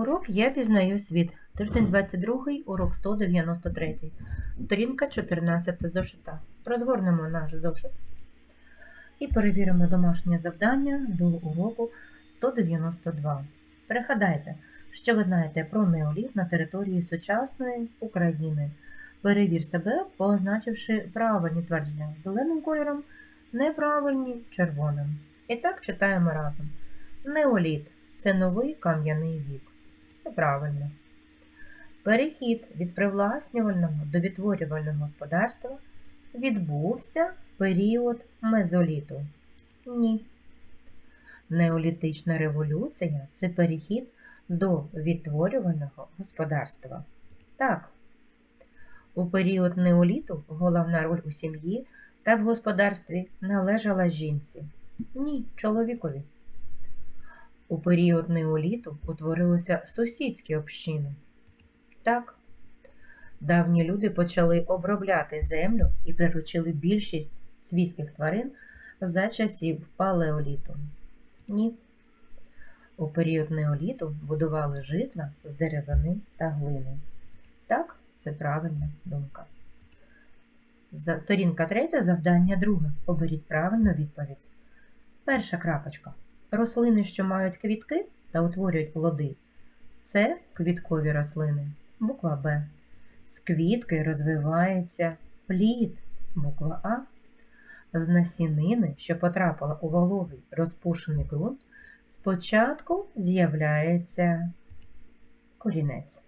Урок Я пізнаю світ. Тиждень 22, урок 193. Сторінка 14 зошита. Розгорнемо наш зошит і перевіримо домашнє завдання до уроку 192. Пригадайте, що ви знаєте про неоліт на території сучасної України. Перевір себе, позначивши правильні твердження зеленим кольором, неправильні червоним. І так читаємо разом. Неоліт це новий кам'яний вік. Це правильно. Перехід від привласнювального до відтворювального господарства відбувся в період мезоліту. Ні. Неолітична революція це перехід до відтворювального господарства. Так. У період неоліту головна роль у сім'ї та в господарстві належала жінці. Ні, чоловікові. У період неоліту утворилися сусідські общини. Так, давні люди почали обробляти землю і приручили більшість свійських тварин за часів палеоліту. Ні. У період неоліту будували житла з деревини та глини. Так, це правильна думка. Сторінка третя, завдання друге. Оберіть правильну відповідь. Перша крапочка. Рослини, що мають квітки та утворюють плоди. Це квіткові рослини. Буква Б. З квітки розвивається плід. Буква А. З насінини, що потрапила у вологий розпушений ґрунт, спочатку з'являється корінець.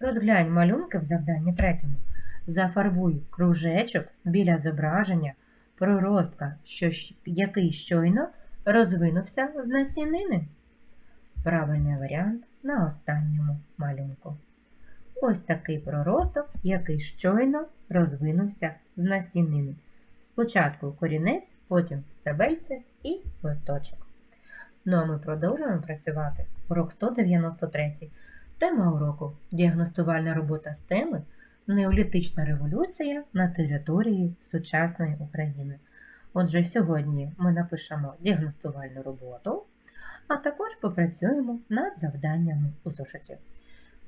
Розглянь малюнки в завданні третьому. Зафарбуй кружечок біля зображення проростка, що, який щойно розвинувся з насінини. Правильний варіант на останньому малюнку. Ось такий проросток, який щойно розвинувся з насінини. Спочатку корінець, потім стебельце і листочок. Ну а ми продовжуємо працювати. Урок 193. Тема уроку діагностувальна робота з теми Неолітична революція на території сучасної України. Отже, сьогодні ми напишемо діагностувальну роботу, а також попрацюємо над завданнями у зошиті.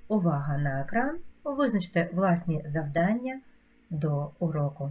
Увага на екран! Визначте власні завдання до уроку.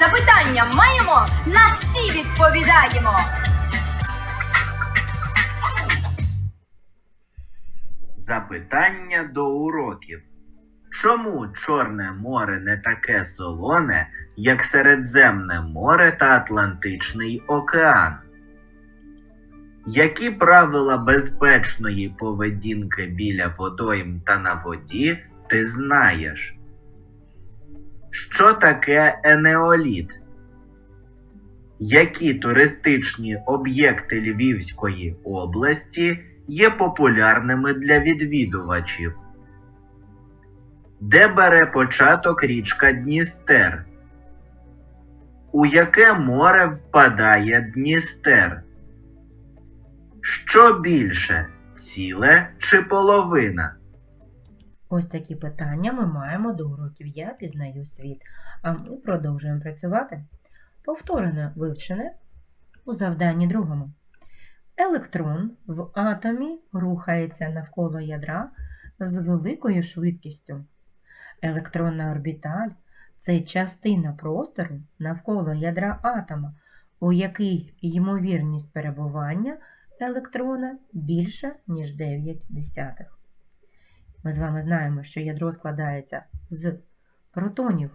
Запитання маємо, на всі відповідаємо. Запитання до уроків. Чому Чорне море не таке солоне, як Середземне море та Атлантичний океан? Які правила безпечної поведінки біля водойм та на воді ти знаєш? Що таке енеоліт? Які туристичні об'єкти Львівської області є популярними для відвідувачів? Де бере початок річка Дністер? У яке море впадає Дністер? Що більше ціле чи половина? Ось такі питання ми маємо до уроків Я пізнаю світ. А ми продовжуємо працювати. Повторене вивчене у завданні другому. Електрон в атомі рухається навколо ядра з великою швидкістю. Електронна орбіталь це частина простору навколо ядра атома, у якій ймовірність перебування електрона більша, ніж 9 десятих. Ми з вами знаємо, що ядро складається з протонів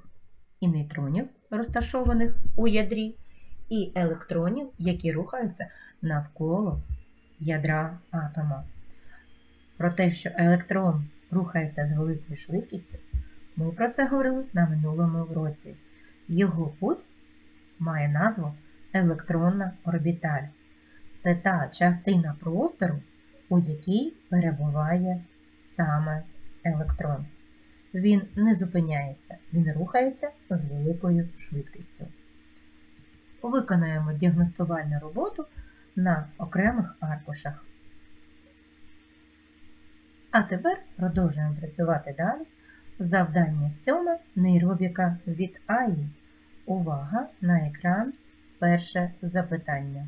і нейтронів, розташованих у ядрі, і електронів, які рухаються навколо ядра атома. Про те, що електрон рухається з великою швидкістю, ми про це говорили на минулому уроці. Його путь має назву електронна орбіталь. Це та частина простору, у якій перебуває саме електрон. Він не зупиняється, він рухається з великою швидкістю. Виконаємо діагностувальну роботу на окремих аркушах. А тепер продовжуємо працювати далі. Завдання сьоме нейробіка від АІ. Увага на екран. Перше запитання.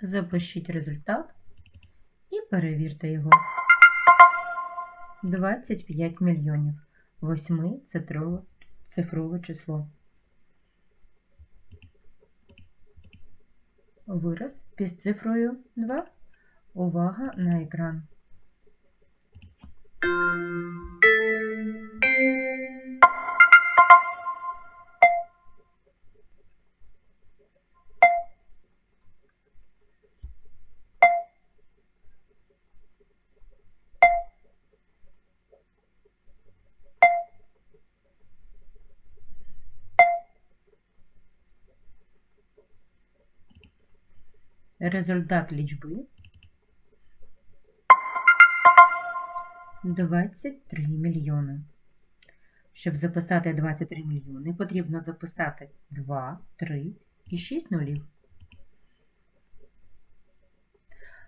Запишіть результат і перевірте його. 25 мільйонів. Восьми цифрове, число. Вираз під цифрою 2. Увага на екран. Результат лічби 23 мільйони. Щоб записати 23 мільйони, потрібно записати 2, 3 і 6 нулів.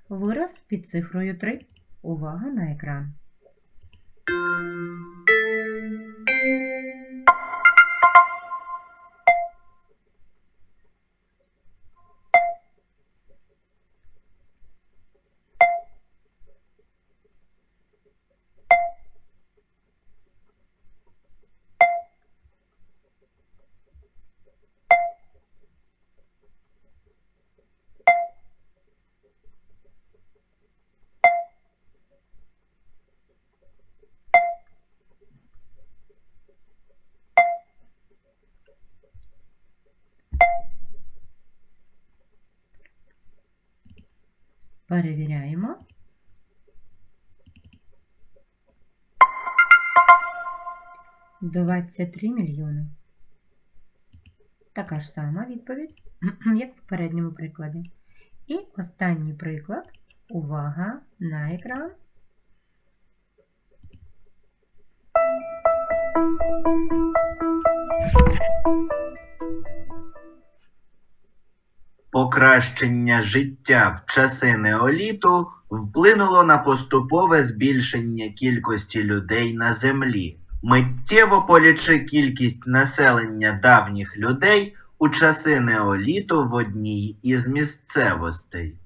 Вираз під цифрою 3. Увага на екран. Перевіряємо. Двадцять три мільйони. Така ж сама відповідь, як в попередньому прикладі. І останній приклад. Увага на екран. Покращення життя в часи неоліту вплинуло на поступове збільшення кількості людей на землі. Миттєво полічи кількість населення давніх людей у часи неоліту в одній із місцевостей.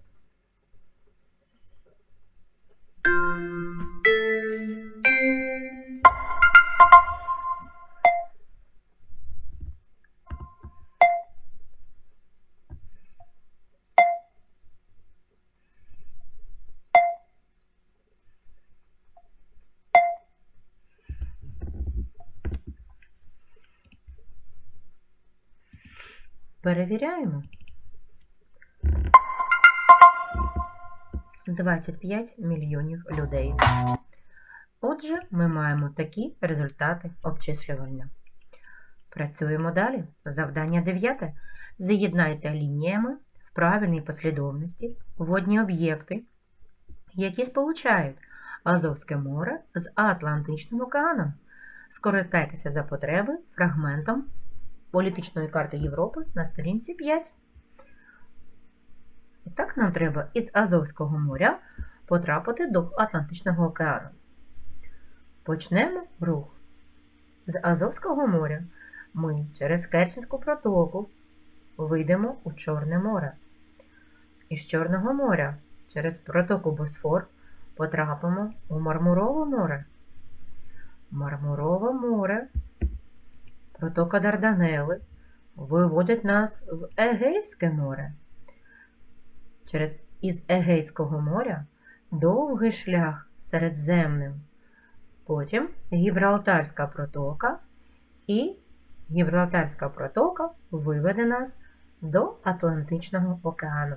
Перевіряємо. 25 мільйонів людей. Отже, ми маємо такі результати обчислювання. Працюємо далі. Завдання 9. Заєднайте лініями в правильній послідовності водні об'єкти, які сполучають Азовське море з Атлантичним океаном. Скористайтеся за потреби фрагментом політичної карти Європи на сторінці 5. І так нам треба із Азовського моря потрапити до Атлантичного океану. Почнемо рух. З Азовського моря ми через Керченську протоку вийдемо у Чорне море. Із Чорного моря через протоку Босфор потрапимо у Мармурове море. Мармурове море, протока Дарданели виводять нас в Егейське море. Через із Егейського моря довгий шлях Середземним. Потім Гібралтарська протока і Гібралтарська протока виведе нас до Атлантичного океану.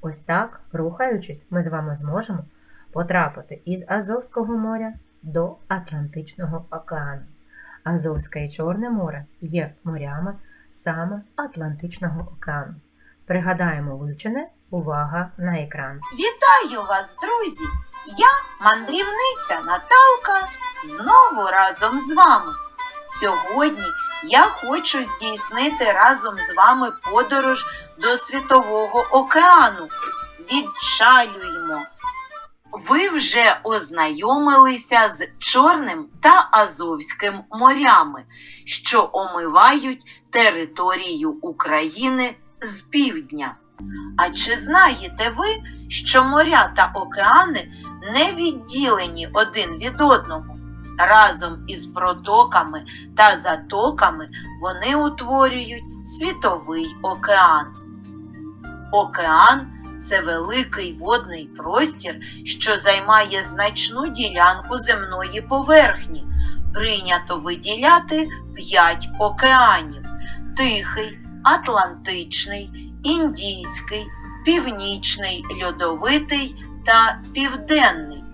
Ось так, рухаючись, ми з вами зможемо потрапити із Азовського моря до Атлантичного океану. Азовське і Чорне море є морями саме Атлантичного океану. Пригадаємо вивчене увага на екран. Вітаю вас, друзі! Я мандрівниця Наталка знову разом з вами. Сьогодні я хочу здійснити разом з вами подорож до Світового океану. Відчалюймо! Ви вже ознайомилися з Чорним та Азовським морями, що омивають територію України з півдня. А чи знаєте ви, що моря та океани не відділені один від одного? Разом із протоками та затоками вони утворюють світовий океан. Океан це великий водний простір, що займає значну ділянку земної поверхні. Прийнято виділяти п'ять океанів: Тихий, Атлантичний, Індійський, Північний льодовитий та Південний.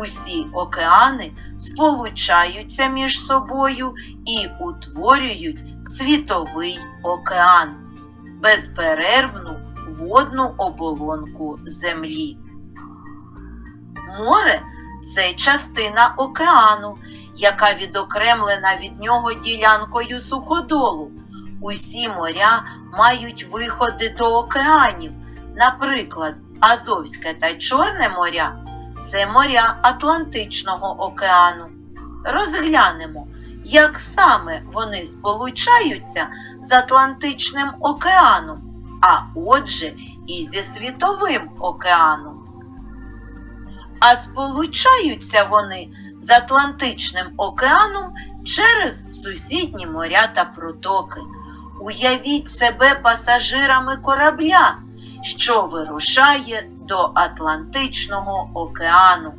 Усі океани сполучаються між собою і утворюють світовий океан, безперервну водну оболонку Землі. Море це частина океану, яка відокремлена від нього ділянкою суходолу. Усі моря мають виходи до океанів, наприклад, Азовське та Чорне моря це моря Атлантичного океану. Розглянемо, як саме вони сполучаються з Атлантичним океаном, а отже, і зі Світовим океаном. А сполучаються вони з Атлантичним океаном через сусідні моря та протоки. Уявіть себе пасажирами корабля, що вирушає до Атлантичного океану.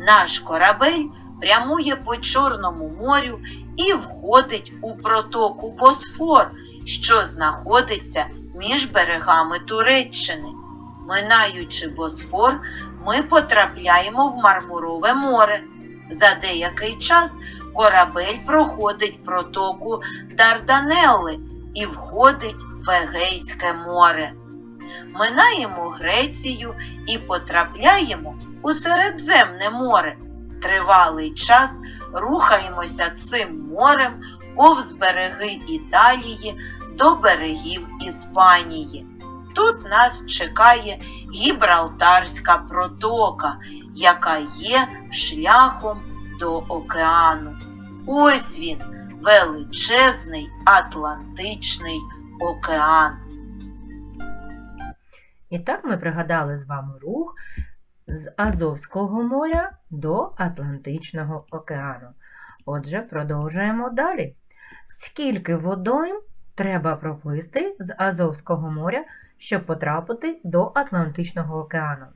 Наш корабель прямує по Чорному морю і входить у протоку Босфор, що знаходиться між берегами Туреччини. Минаючи Босфор, ми потрапляємо в Мармурове море. За деякий час корабель проходить протоку Дарданелли і входить в Егейське море. Минаємо Грецію і потрапляємо у Середземне море. Тривалий час рухаємося цим морем повз береги Італії до берегів Іспанії. Тут нас чекає Гібралтарська протока, яка є шляхом до океану. Ось він, величезний Атлантичний океан. І так ми пригадали з вами рух з Азовського моря до Атлантичного океану. Отже, продовжуємо далі. Скільки водойм треба проплисти з Азовського моря, щоб потрапити до Атлантичного океану?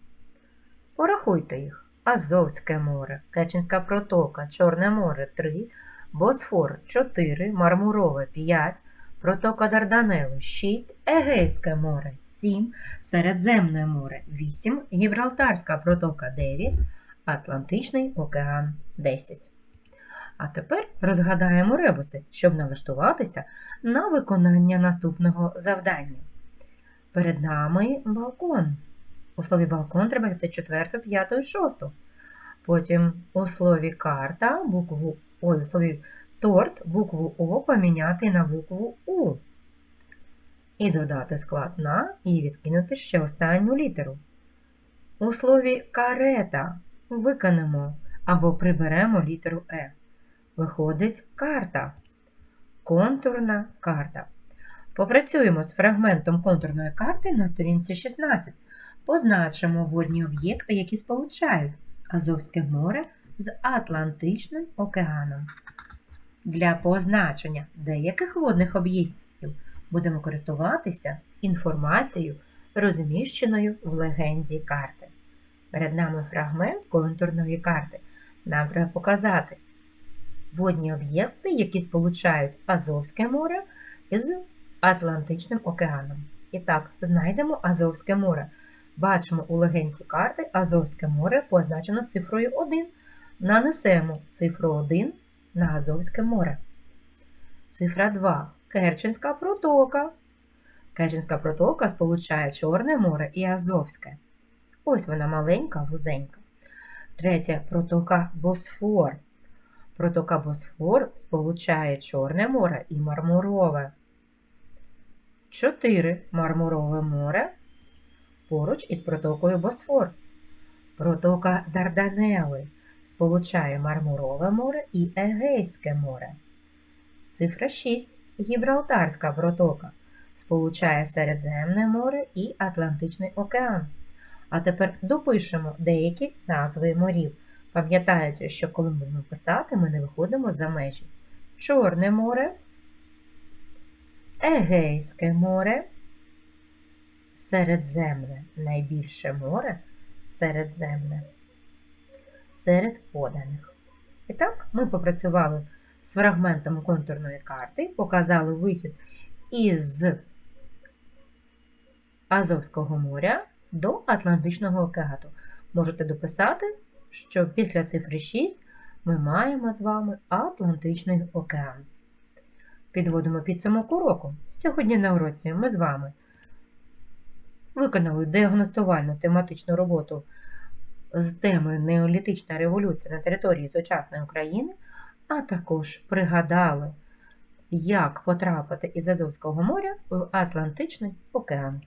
Порахуйте їх. Азовське море, Кеченська протока, Чорне море 3, Босфор 4, Мармурове 5, протока Дарданелу 6, Егейське море 7, Середземне море 8, Гібралтарська протока 9, Атлантичний океан 10. А тепер розгадаємо ребуси, щоб налаштуватися на виконання наступного завдання. Перед нами балкон. У слові балкон треба взяти четверту, п'яту і шосту. Потім у слові карта букву ой, у слові торт букву О поміняти на букву У. І додати склад на і відкинути ще останню літеру. У слові карета виконемо або приберемо літеру Е. Виходить карта. Контурна карта. Попрацюємо з фрагментом контурної карти на сторінці 16. Позначимо водні об'єкти, які сполучають Азовське море з Атлантичним океаном. Для позначення деяких водних об'єктів будемо користуватися інформацією, розміщеною в легенді карти. Перед нами фрагмент контурної карти. Нам треба показати водні об'єкти, які сполучають Азовське море з Атлантичним океаном. І так, знайдемо Азовське море. Бачимо у легенді карти Азовське море позначено цифрою 1. Нанесемо цифру 1 на Азовське море. Цифра 2. Керченська протока. Керченська протока сполучає Чорне море і Азовське. Ось вона маленька, вузенька. Третя протока Босфор. Протока Босфор сполучає Чорне море і Мармурове. 4. Мармурове море поруч із протокою Босфор. Протока Дарданели сполучає Мармурове море і Егейське море. Цифра 6. Гібралтарська протока сполучає Середземне море і Атлантичний океан. А тепер допишемо деякі назви морів, пам'ятаючи, що коли ми будемо писати, ми не виходимо за межі. Чорне море, Егейське море, Середземне, найбільше море Середземне. Серед поданих. І так, ми попрацювали з фрагментом контурної карти, показали вихід із Азовського моря до Атлантичного океану. Можете дописати, що після цифри 6 ми маємо з вами Атлантичний океан. Підводимо підсумок уроку. Сьогодні на уроці ми з вами виконали діагностувальну тематичну роботу з теми Неолітична революція на території сучасної України, а також пригадали, як потрапити із Азовського моря в Атлантичний океан.